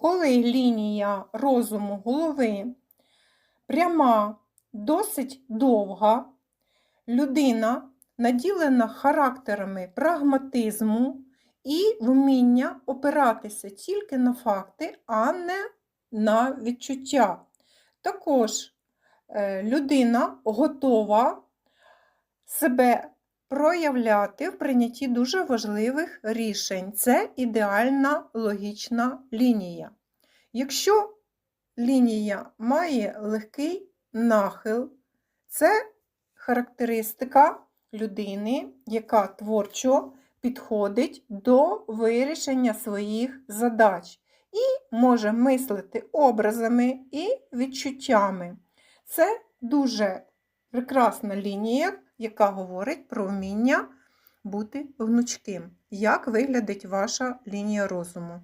Коли лінія розуму голови пряма, досить довга, людина наділена характерами прагматизму і вміння опиратися тільки на факти, а не на відчуття. Також е, людина готова себе проявляти в прийнятті дуже важливих рішень. Це ідеальна логічна лінія. Якщо лінія має легкий нахил, це характеристика людини, яка творчо підходить до вирішення своїх задач і може мислити образами і відчуттями. Це дуже прекрасна лінія, яка говорить про вміння бути гнучким. Як виглядить ваша лінія розуму?